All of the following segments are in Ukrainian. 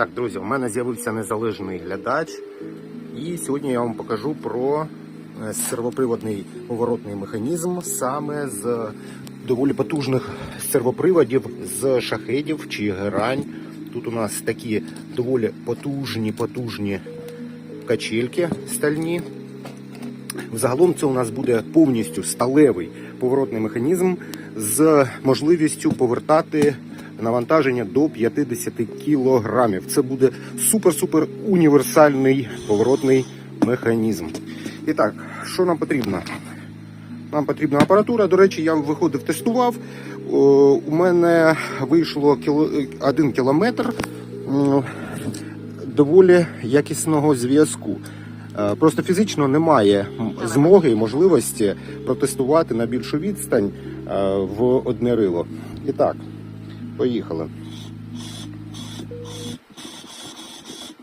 Так, друзі, у мене з'явився незалежний глядач, і сьогодні я вам покажу про е, сервоприводний поворотний механізм саме з доволі потужних сервоприводів з шахедів чи герань. Тут у нас такі доволі потужні, потужні качельки стальні. Загалом це у нас буде повністю сталевий поворотний механізм з можливістю повертати навантаження до 50 кілограмів. Це буде супер-супер універсальний поворотний механізм. І так, що нам потрібно? Нам потрібна апаратура. До речі, я виходив, тестував. У мене вийшло кіло, один кілометр доволі якісного зв'язку. Е, Просто фізично немає змоги і можливості протестувати на більшу відстань е, в одне рило. І так, поїхали.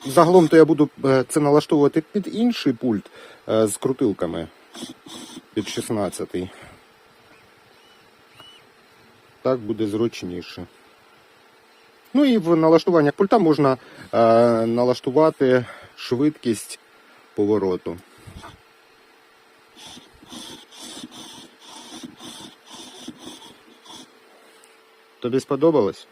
Загалом то я буду е, це налаштовувати під інший пульт е, з крутилками під 16. Так буде зручніше. Ну і в налаштуваннях пульта можна е, налаштувати швидкість повороту. Тобі сподобалось?